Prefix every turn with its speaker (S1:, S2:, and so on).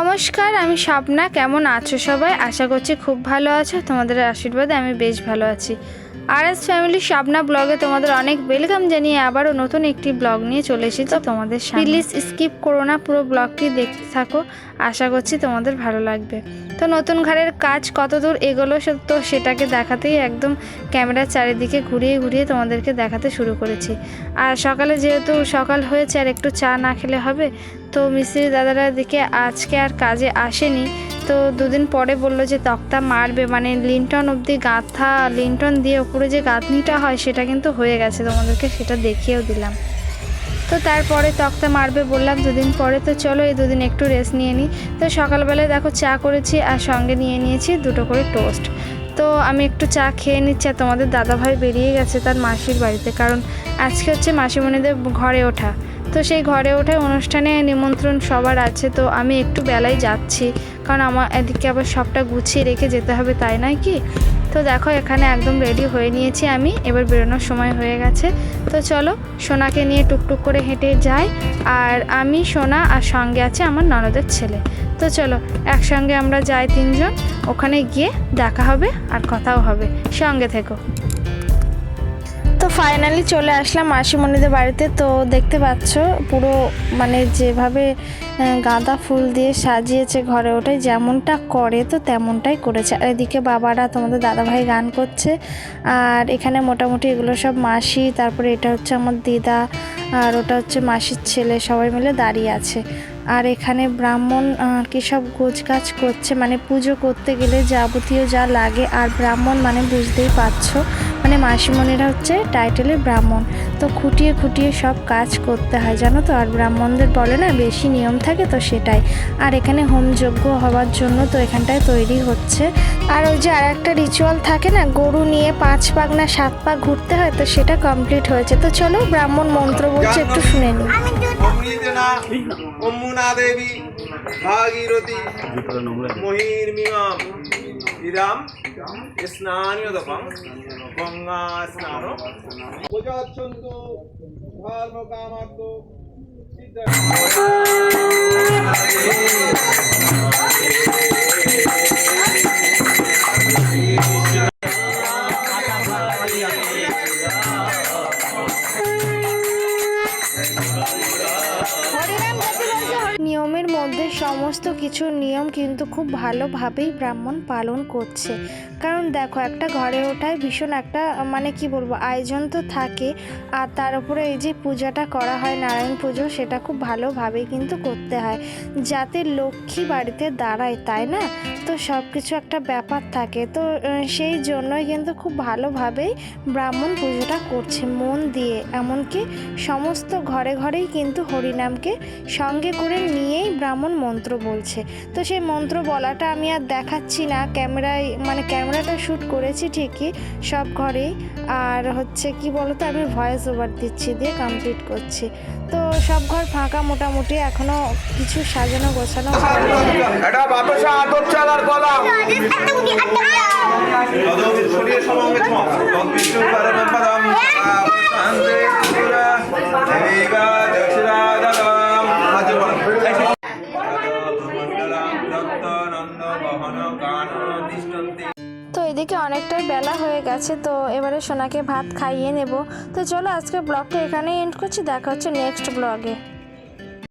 S1: নমস্কার আমি স্বপ্না কেমন আছো সবাই? আশা করছি খুব ভালো আছো। তোমাদের আশীর্বাদে আমি বেশ ভালো আছি। আর এস ফ্যামিলি স্বপ্না ব্লগে তোমাদের অনেক ওয়েলকাম জানিয়ে আবারও নতুন একটি ব্লগ নিয়ে চলে এসেছি তোমাদের প্লিজ স্কিপ করো না পুরো ব্লগটি দেখতে থাকো। আশা করছি তোমাদের ভালো লাগবে। তো নতুন ঘরের কাজ কত দূর এগোলো তো সেটাকে দেখাতেই একদম ক্যামেরার চারিদিকে ঘুরিয়ে ঘুরিয়ে তোমাদেরকে দেখাতে শুরু করেছি। আর সকালে যেহেতু সকাল হয়েছে আর একটু চা না খেলে হবে তো মিস্ত্রি দাদারা দিকে আজকে আর কাজে আসেনি। তো দুদিন পরে বলল যে, তক্তা মারবে। মানে লিন্টন অবধি গাঁথা, লিন্টন দিয়ে ওপরে যে গাঁথনিটা হয়, সেটা কিন্তু হয়ে গেছে। তোমাদেরকে সেটা দেখিয়েও দিলাম। তো তারপরে তক্তা মারবে বললাম, দুদিন পরে তো চলো, এই দুদিন একটু রেস্ট নিয়ে নিই তো সকালবেলায় দেখো, চা করেছি আর সঙ্গে নিয়ে নিয়েছি দুটো করে টোস্ট তো আমি একটু চা খেয়ে নিচ্ছি আর তোমাদের দাদাভাই বেরিয়ে গেছে তার মাসির বাড়িতে। কারণ আজকে হচ্ছে মাসিমণিদের ঘরে ওঠা। তো সেই ঘরে ওঠে অনুষ্ঠানে নিমন্ত্রণ সবার আছে, তো আমি একটু বেলায় যাচ্ছি। কারণ আমার এদিকে আবার সবটা গুছিয়ে রেখে যেতে হবে, তাই নয় কি? তো দেখো, এখানে একদম রেডি হয়ে নিয়েছি আমি। এবার বেরোনোর সময় হয়ে গেছে। তো চলো, সোনাকে নিয়ে টুকটুক করে হেঁটে যাই। আর আমি, সোনা আর সঙ্গে আছে আমার ননদের ছেলে। তো চলো, একসঙ্গে আমরা যাই তিনজন। ওখানে গিয়ে দেখা হবে আর কথাও হবে। সঙ্গে থেকো। তো ফাইনালি চলে আসলাম মাসিমণিদের বাড়িতে। তো দেখতে পাচ্ছ পুরো মানে যেভাবে গাঁদা ফুল দিয়ে সাজিয়েছে ঘরে ওটাই যেমনটা করে তো তেমনটাই করেছে। আর এদিকে বাবারা তোমাদের দাদাভাই গান করছে, আর এখানে মোটামুটি এগুলো সব মাসি, তারপরে এটা হচ্ছে আমার দিদা, আর ওটা হচ্ছে মাসির ছেলে, সবাই মিলে দাঁড়িয়ে আছে। আর এখানে ব্রাহ্মণ আর কি সব গোছ গাছ করছে মানে পুজো করতে গেলে যাবতীয় যা লাগে, আর ব্রাহ্মণ মানে বুঝতেই পারছ মানে মাসিমণিরা হচ্ছে টাইটেলের ব্রাহ্মণ। তো খুঁটিয়ে খুঁটিয়ে সব কাজ করতে হয় জানো তো? আর ব্রাহ্মণদের বলে না বেশি নিয়ম থাকে তো সেটাই। আর এখানে হোমযজ্ঞ হওয়ার জন্য তো এখানটায় তৈরি হচ্ছে। আর ওই যে আর একটা রিচুয়াল থাকে না গরু নিয়ে পাঁচ পাক না সাত পাক ঘুরতে হয় তো সেটা কমপ্লিট হয়েছে। তো চলো ব্রাহ্মণ মন্ত্র বলছে একটু শুনে নিই।
S2: দেবী ভাগীরথী ইদাম স্নানীয়দপম গঙ্গা স্নান পূজাচ্ছন্তু ধর্ম কামার্থ
S1: নিয়মের মধ্যে সমস্ত কিছু নিয়ম কিন্তু খুব ভালোভাবেই ব্রাহ্মণ পালন করছে। কারণ দেখো, একটা ঘরে ওঠায় ভীষণ একটা মানে কি বলব, আয়োজন তো থাকে। আর তার উপরে এই যে পূজাটা করা হয়, নারায়ণ পুজো, সেটা খুব ভালোভাবেই কিন্তু করতে হয়। যাতে লক্ষ্মী বাড়িতে দাঁড়ায়, তাই না? তো সব কিছু একটা ব্যাপার থাকে। তো সেই জন্যই কিন্তু খুব ভালোভাবেই ব্রাহ্মণ পুজোটা করছে মন দিয়ে। এমনকি সমস্ত ঘরে ঘরেই কিন্তু হরিনামকে সঙ্গে করে নিয়েই ব্রাহ্মণ মন্ত্র বলছে। তো সেই মন্ত্র বলাটা আমি আর দেখাচ্ছি না। ক্যামেরায় মানে ক্যামেরাটা শ্যুট করেছি ঠিকই সব ঘরেই আর হচ্ছে কি বলতো আমি ভয়েস ওভার দিচ্ছি দিয়ে কমপ্লিট করছি। তো সব ঘর ফাঁকা মোটামুটি এখনও কিছু সাজানো গোছানো হয়নি। এদিকে অনেকটাই বেলা হয়ে গেছে, তো এবারে সোনাকে ভাত খাইয়ে নেব। তো চলো আজকে ব্লগটা এখানেই এন্ড করছি, দেখা হচ্ছে নেক্সট ব্লগে।